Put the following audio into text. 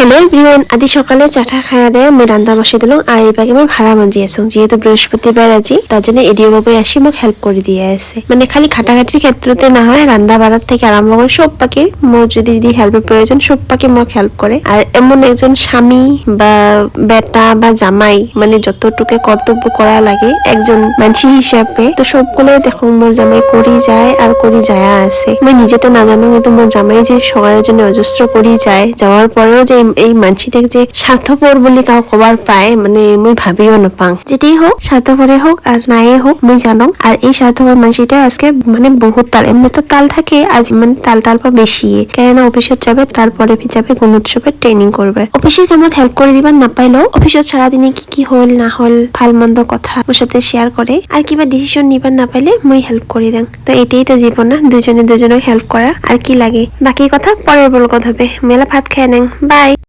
Hello' everyone, আজি সকালে চাঠা খাই আদায় মই ৰান্ধা বসাই দিলোঁ আৰু এইভাগে মই ভাড়া মাজি আছো। যিহেতু বৃহস্পতিবাৰ আজি, তাৰ জন্য এডিঅ বাবুই আসি মোক হেল্প কৰি দিয়ে আছে। মানে খালি ঘাটাঘাটির ক্ষেত্রতে না হয় রান্না বাড়ার থেকে আরম্ভ করে সব পাকে মোর যদি যদি হেল্পের প্রয়োজন সব পাকে মোক হেল্প করে আর এমন একজন স্বামী বা বেটা বা জামাই মানে যতটুকু কর্তব্য করা লাগে, একজন মানসি হিসাবে তো সবগুলো দেখো মোর জামাই করি যায় আর করি যায় আছে। মই নিজেতো নাজানো, কিন্তু মোর জামাই যে সবার জন্য অজস্র করি যায় যাওয়ার পরেও যে এই- মানসিটাকে যে স্বার্থপর বুলি কাউ কবার পায় মানে মই ভাবিও নাপাং যেটাই হোক স্বার্থপরে হোক আর নায়ে হোক মই জানো। আর এই স্বার্থপর মানসিটা আজকে মানে বহুত তাল। এমনি তো তাল থাকে, আজ মানে তাল তাল পা বেশি কেননা অফিসত যাবে, তারপরে ফি যাবে গুণ উৎসবের ট্রেনিং করবে। অফিসের কামত হেল্প করে দিবার নাপাইলেও, অফিসত সারাদিনে কি কি হল, না হল ভালো মন্দ কথা মোর সাথে শেয়ার করে, আর কিবা ডিসিশন নিবার না পাইলে মই হেল্প করে দাং তো এটাই তো জীবন না, দুজনে দুজনক হেল্প করা আর কি লাগে। বাকি কথা পরের বল কথা হবে। মেলা ভাত খাই নেং। বাই